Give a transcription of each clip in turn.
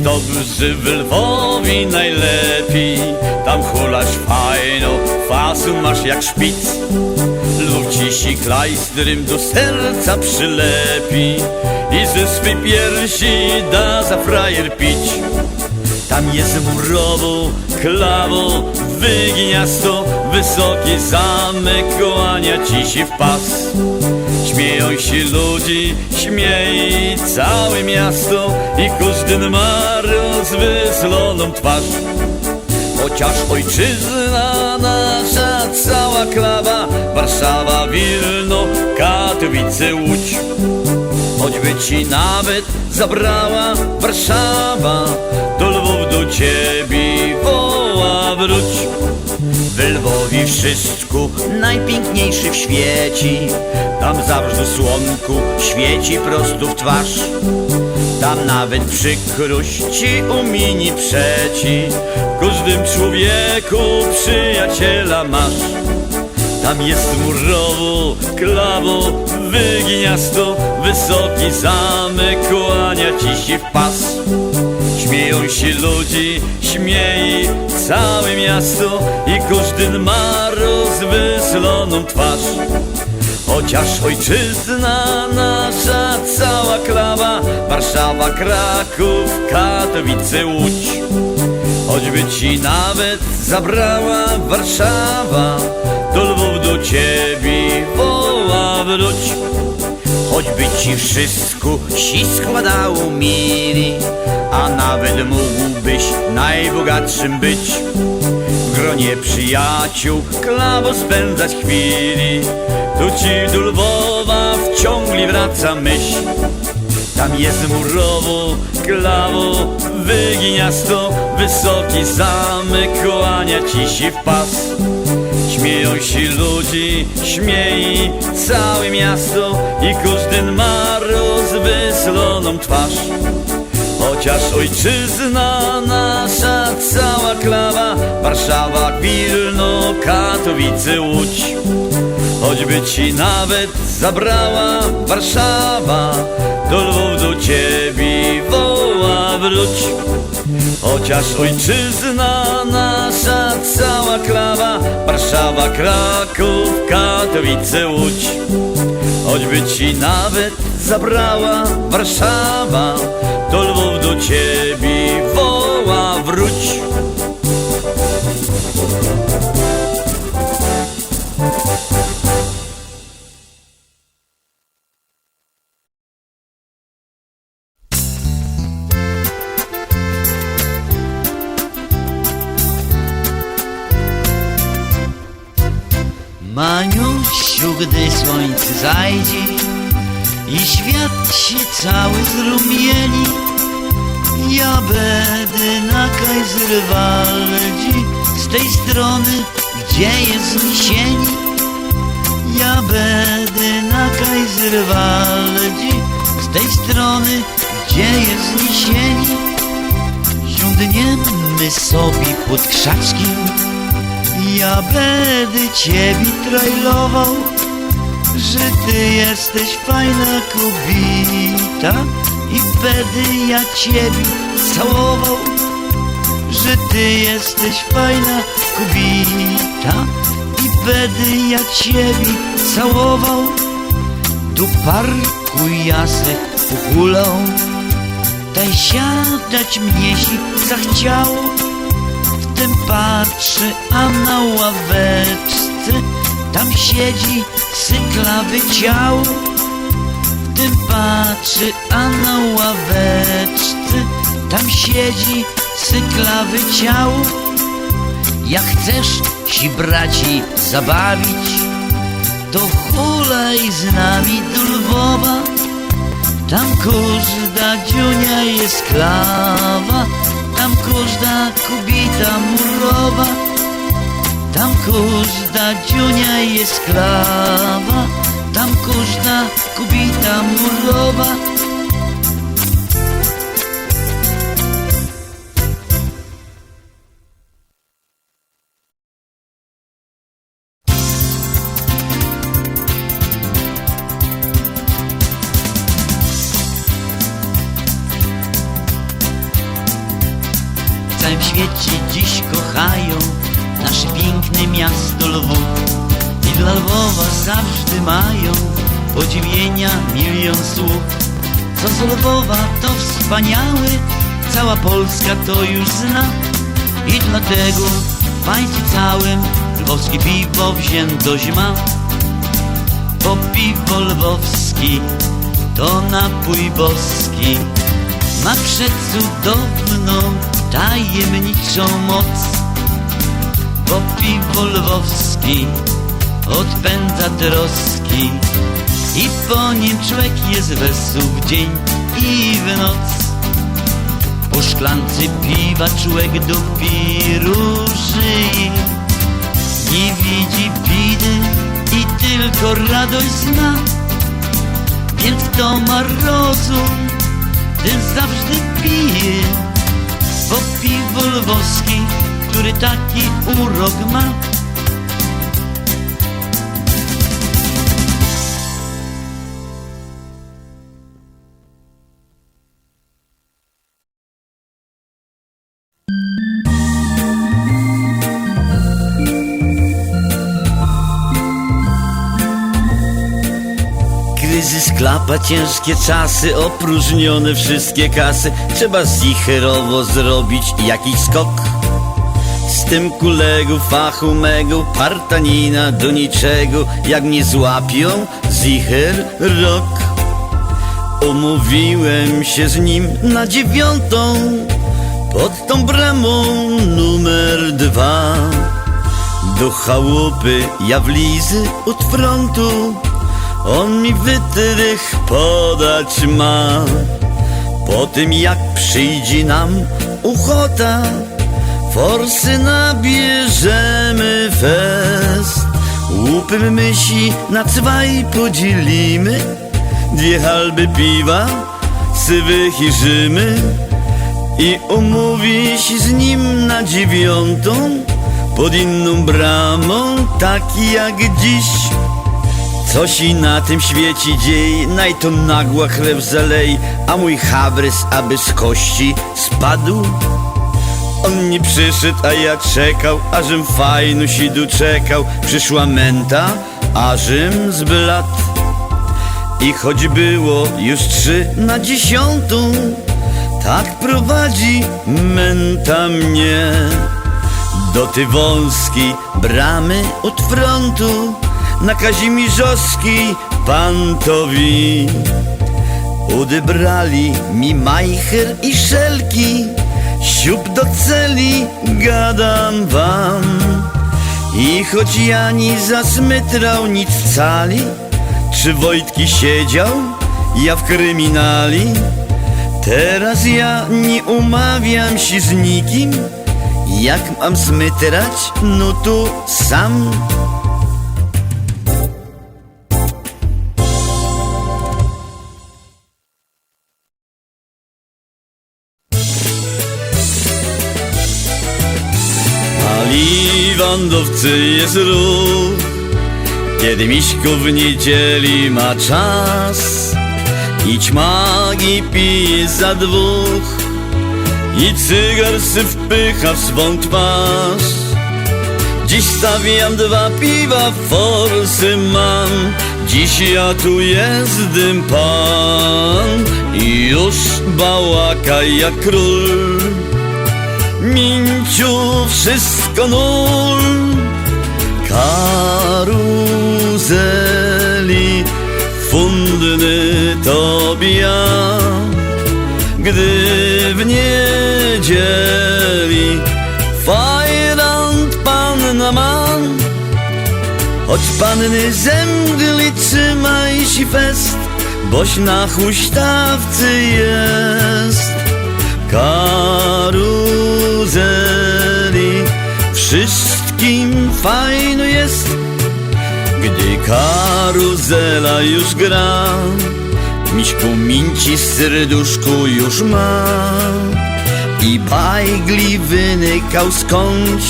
jest dobrzy w Lwowie najlepiej. Tam hulasz fajno, fasu masz jak szpic. Lub ci si klajstrym do serca przylepi. I ze swej piersi da za frajer pić. Tam jest murowo, klawo, wygniasto Wysoki zamek kołania ci się w pas Śmieją się ludzi, śmieje całe miasto I każdy ma rozwysloną twarz. Chociaż ojczyzna nasza cała klawa Warszawa, Wilno, Katowice, Łódź. Choćby ci nawet zabrała Warszawa Do Lwów do ciebie woła wróć Wszystko najpiękniejszy w świecie. Tam zawsze słonku świeci prosto w twarz. Tam nawet przykrość ci umieni przeci. W każdym człowieku przyjaciela masz. Tam jest murowo, klawo, wygniasto. Wysoki zamek kłania ci się w pas. Śmieją się ludzi, śmieje całe miasto I każdy ma rozwysloną twarz. Chociaż ojczyzna nasza cała klawa Warszawa, Kraków, Katowice, Łódź. Choćby ci nawet zabrała Warszawa Do Lwów do ciebie woła wróć Choćby ci wszystko si składało mili A nawet mógłbyś najbogatszym być. W gronie przyjaciół klawo spędzać chwili Tu ci do Lwowa wciągli wraca myśl. Tam jest murowo, klawo, wygniasto Wysoki zamek kołania ci się w pas Śmieją się ludzi, śmieje całe miasto I każdy ma rozwysloną twarz. Chociaż ojczyzna nasza cała klawa Warszawa, Wilno, Katowice, Łódź. Choćby ci nawet zabrała Warszawa Do Lwów do ciebie woła wróć Chociaż ojczyzna nasza cała klawa Warszawa, Kraków, Katowice, Łódź. Choćby ci nawet zabrała Warszawa Do Lwów do ciebie gdy słońce zajdzie i świat się cały zrumieni, ja będę na Kajzrwaldzi z tej strony, gdzie jest Misieni. Ja będę na Kajzrwaldzi z tej strony, gdzie jest Misieni. Siądniemy sobie pod krzaczkiem ja będę ciebie trailował, że ty jesteś fajna kobieta i będę ja ciebie całował, że ty jesteś fajna kobieta i będę ja ciebie całował. Do parku ja se pogulał, daj siadać mnie się zachciało tym patrzy, a na ławeczce tam siedzi cyklawy ciało. W tym patrzy, a na ławeczce tam siedzi cyklawy ciało. Jak chcesz się braci zabawić, to hulaj z nami do Lwowa. Tam każda dziunia jest klawa, tam każda kobieta murowa, tam kuźda dziunia jest klawa, tam kuźda kubita murowa. W całym świecie dziś kochają nasze piękne miasto Lwów. I dla Lwowa zawsze mają podziwienia milion słów. Co z Lwowa to wspaniały, cała Polska to już zna. I dlatego w państwie całym lwowskie piwo wziętość ma Bo piwo lwowski to napój boski. Ma przecudowną, tajemniczą moc Bo piwo lwowski odpędza troski. I po nim człowiek jest wesół w dzień i w noc. Po szklance piwa człowiek dopiero żyje Nie widzi bidy i tylko radość zna. Więc kto ma rozum, ten zawsze pije. Bo piwo lwowskie, który taki urok ma. Kryzys klapa, ciężkie czasy, opróżnione wszystkie kasy. Trzeba zicherowo zrobić jakiś skok tym kulegu, fachu mego, partanina do niczego. Jak mnie złapią, zicher rok. Umówiłem się z nim na dziewiątą Pod tą bramą numer dwa. Do chałupy ja wlizy od frontu On mi wytrych podać ma. Po tym jak przyjdzie nam uchota Forsy nabierzemy fest. Łupy myśli na cwaj podzielimy. Dwie halby piwa, sywych i Rzymy I umówi się z nim na dziewiątą Pod inną bramą, tak jak dziś. Coś i na tym świecie dzieje, naj to nagła chleb zalej, a mój habrys aby z kości spadł. On nie przyszedł, a ja czekał, ażem fajnu się doczekał. Przyszła menta, ażem zbladł. I choć było już trzy na dziesiątą, tak prowadzi menta mnie. Do ty wąskiej bramy od frontu Na Kazimierzowskiej pantowi Odebrali mi majcher i szelki Siup do celi, gadam wam. I choć ja ni zasmytrał nic wcali Czy Wojtki siedział, ja w kryminali. Teraz ja nie umawiam się z nikim. Jak mam smytrać, no to sam Ali wandowcy jest ruch. Kiedy miśko w niedzieli ma czas Idź magii pije za dwóch i cygar sy wpycha w swą twarz. Dziś stawiam dwa piwa, forsy mam. Dziś ja tu jezdym pan I już bałaka jak król Minciu wszystko nul. Karuzeli Fundny tobie ja. Gdy w niedzieli Fajrant panna man. Choć panny zemdli trzymaj się fest Boś na huśtawcy jest Karuzeli. Wszystkim fajno jest Gdy karuzela już gra. Miśku minci z serduszku już ma. I bajgli wynykał skądś.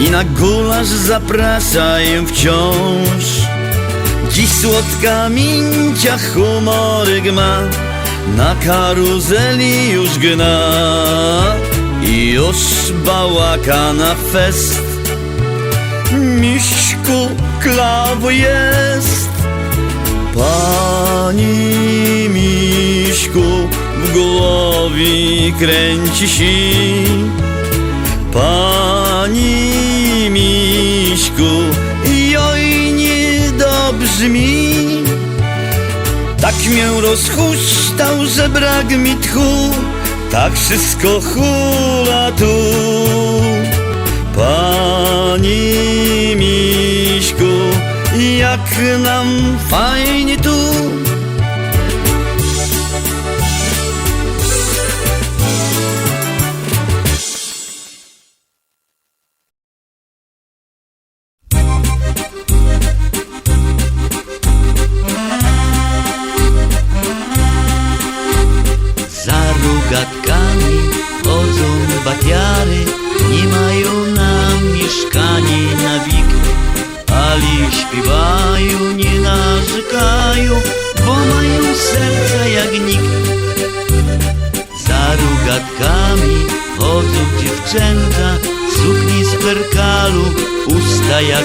I na gulasz zapraszają wciąż. Dziś słodka mincia humoryk ma Na karuzeli już gna I już bałaka na fest. Miśku klawo jest. Pani Miśku w głowie kręci się. Pani Miśku joj niedobrze mi Tak mię że brak mi tchu. Tak wszystko hula tu. Pani Miśku, jak nam fajnie tu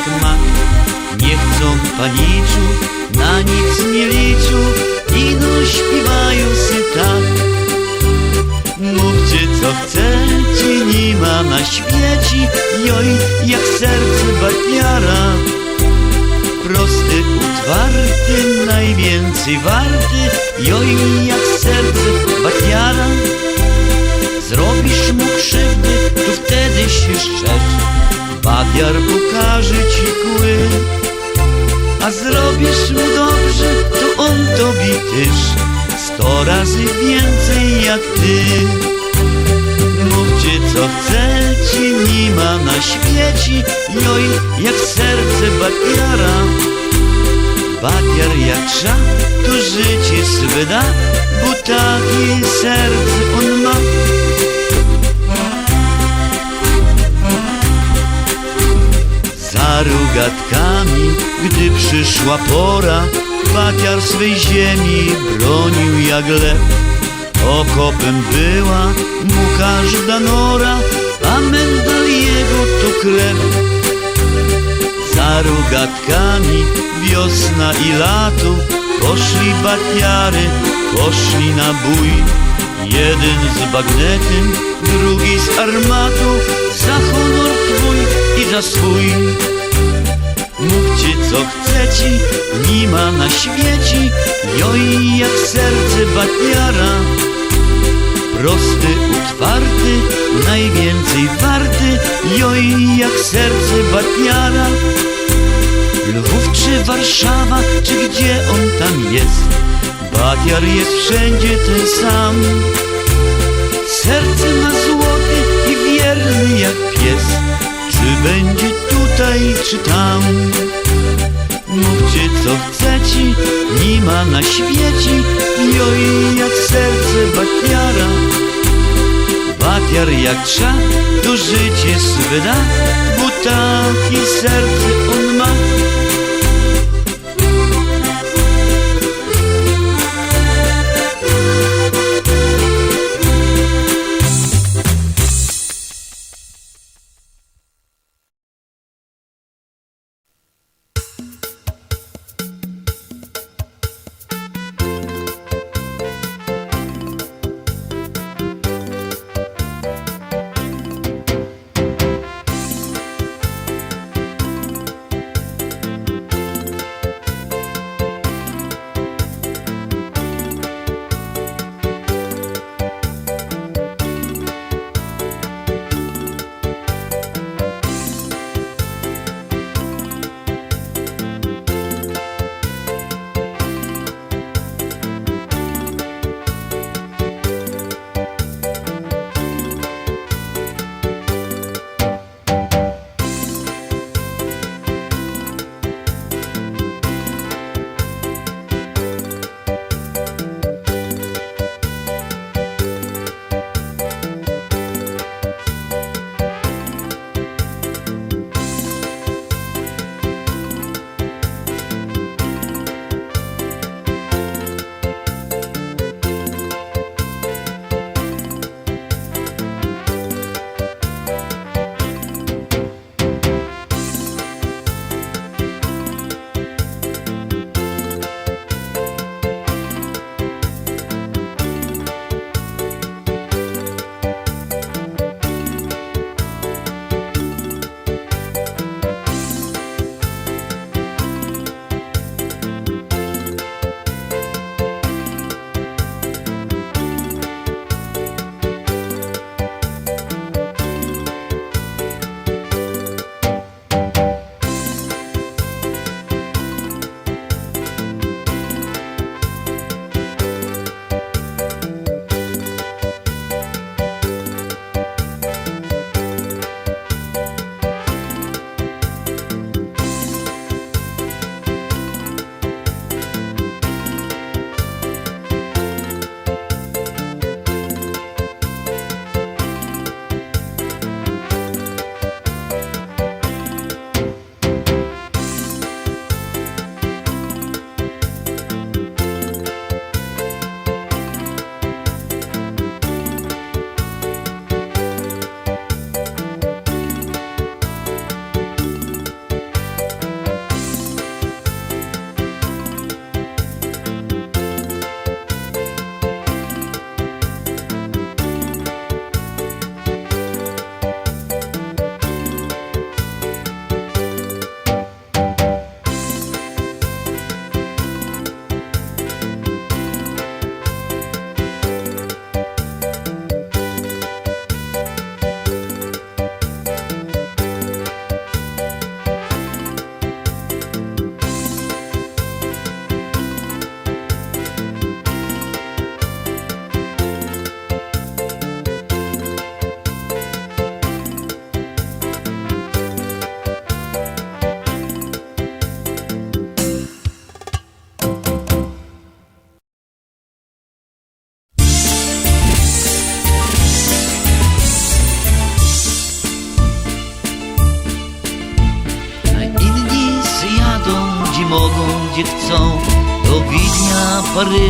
jak. Nie chcą paniczu, na nic nie liczą, ino śpiewają sy tak. Mówcie co chcecie, nie ma na świecie, joj, jak serce batiara. Prosty, utwarty, najwięcej warty, joj, jak serce batiara. Zrobisz mu krzywdy, to wtedy się szczerz, batiar pokaże ci kły. A zrobisz mu dobrze, to on tobie też sto razy więcej jak ty. Mówcie co chcecie, nie ma na świecie, joj, jak serce batiara. Batiar jak trza, to życie swe da, bo takie serce on ma. Za rogatkami, gdy przyszła pora, Batiar swej ziemi bronił jak lew. Okopem była mu każda nora, a mendal jego to krew. Za rogatkami wiosna i lato, poszli batiary, poszli na bój. Jeden z bagnetem, drugi z armatą, za honor chcecie, nie ma na świecie, joj jak serce batiara. Prosty, utwarty, najwięcej warty, joj jak serce batiara. Lwów czy Warszawa, czy gdzie on tam jest, batiar jest wszędzie ten sam. Serce ma złoty i wierny jak pies, czy będzie tutaj, czy tam. Co chcecie, nie ma na świecie, joj jak serce batiara. Batiar jak trza, to życie swe da, bo takie serce on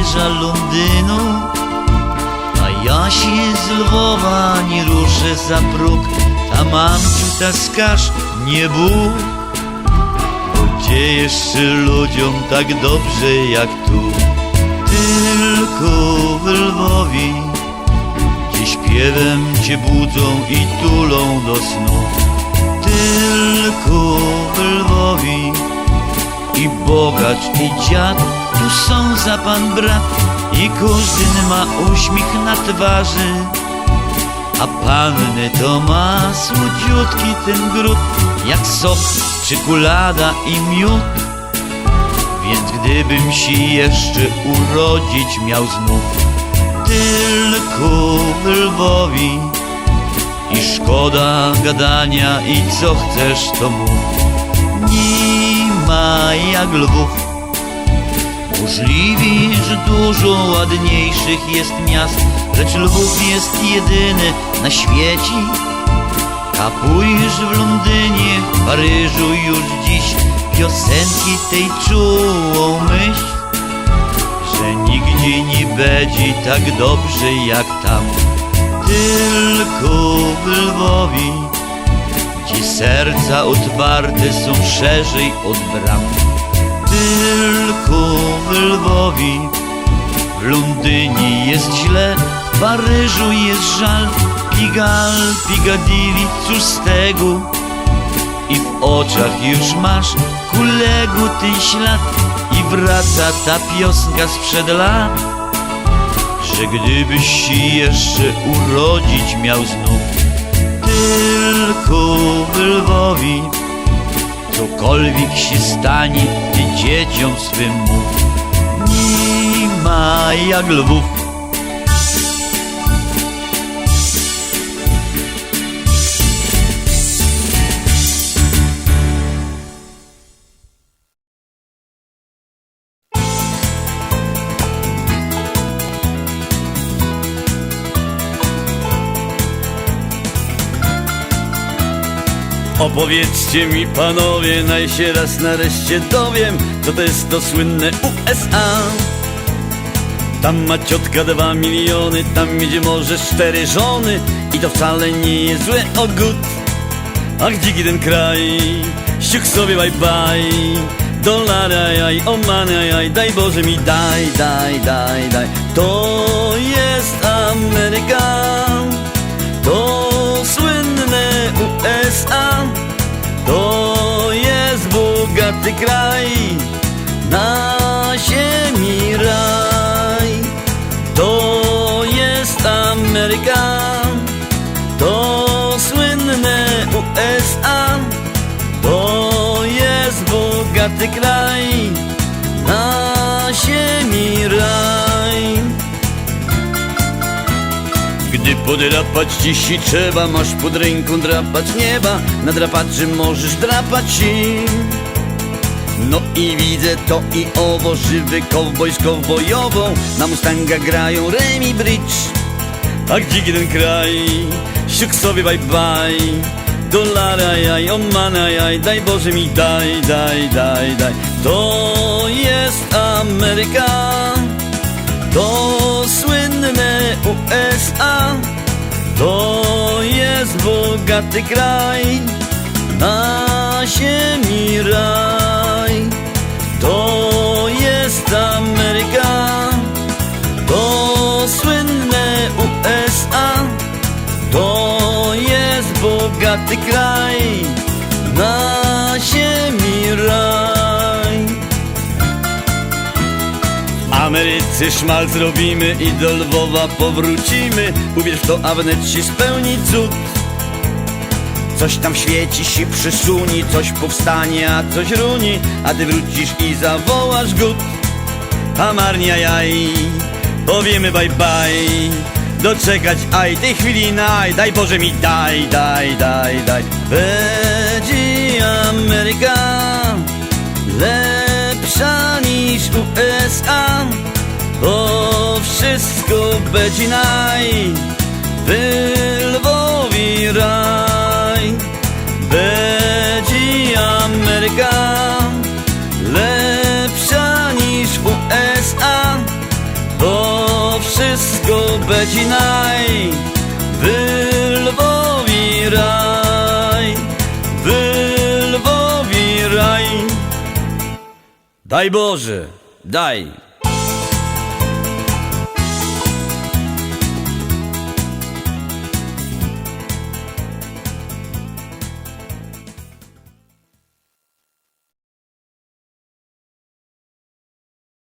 Paryża, Londynu A ja się z Lwowa nie ruszę za próg. Tam mamciu taskasz, nie bóg Bo gdzie jeszcze ludziom tak dobrze jak tu? Tylko w Lwowie Gdzie śpiewem cię budzą i tulą do snu. Tylko w Lwowie I bogacz i dziad Tu są za pan brat I każdy ma uśmiech na twarzy. A panny to ma słodziutki ten gród Jak sok, czekolada i miód. Więc gdybym się jeszcze urodzić miał znów Tylko w Lwowie. I szkoda gadania i co chcesz to mów. Nie ma jak Lwów Możliwe, że dużo ładniejszych jest miast Lecz Lwów jest jedyny na świecie. Kapujesz w Londynie, w Paryżu już dziś Piosenki tej czułą myśl Że nigdzie nie będzie tak dobrze jak tam. Tylko w Lwowie Gdzie serca otwarte są szerzej od bram Tylko w Lwowie. W Londynie jest źle W Paryżu jest żal. Pigal, Pigadilly, cóż z tego? I w oczach już masz Kulegu ten ślad I wraca ta piosenka sprzed lat. Że gdybyś się jeszcze urodzić miał znów. Tylko w Lwowie Cokolwiek się stanie, dzieciom swym mów Nie ma jak lwów Opowiedzcie mi panowie, naj się raz nareszcie dowiem Co to jest to słynne USA Tam ma ciotka dwa miliony, tam mieć może cztery żony I to wcale nie jest złe ogód Ach dziki ten kraj, ściuk sobie bye bye. Dolara jaj, o man jaj, daj Boże mi daj, daj, daj, daj. To jest Ameryka. To bogaty kraj Na ziemi raj To jest Ameryka To słynne USA To jest bogaty kraj Na ziemi raj. Gdy podrapać ci się trzeba, masz pod ręką drapać nieba Na drapaczy możesz drapać się No i widzę to i owo, żywy kowboj z kowbojową. Na Mustanga grają Remi Bridge. Ach dziki ten kraj, siuk sobie bye bye. Dolara jaj, o mana jaj, daj Boże mi daj, daj, daj, daj. To jest Ameryka. To słynne USA To jest bogaty kraj. Na ziemi raj. To jest Ameryka To słynne USA To jest bogaty kraj Na ziemi raj. W Ameryce szmal zrobimy i do Lwowa powrócimy. Uwierz to, a wnet się spełni cud Coś tam świeci się przysunie, coś powstanie, a coś runie A ty wrócisz i zawołasz gut. A marnia jaj, powiemy bye bye. Doczekać, aj, tej chwili naj. Daj Boże mi daj, daj, daj, daj. Będzie Ameryka lepsza niż USA Bo wszystko będzie naj. W Lwowie raj wszystko będzie naj, by Lwowi raj, by Lwowi raj. Daj Boże, daj.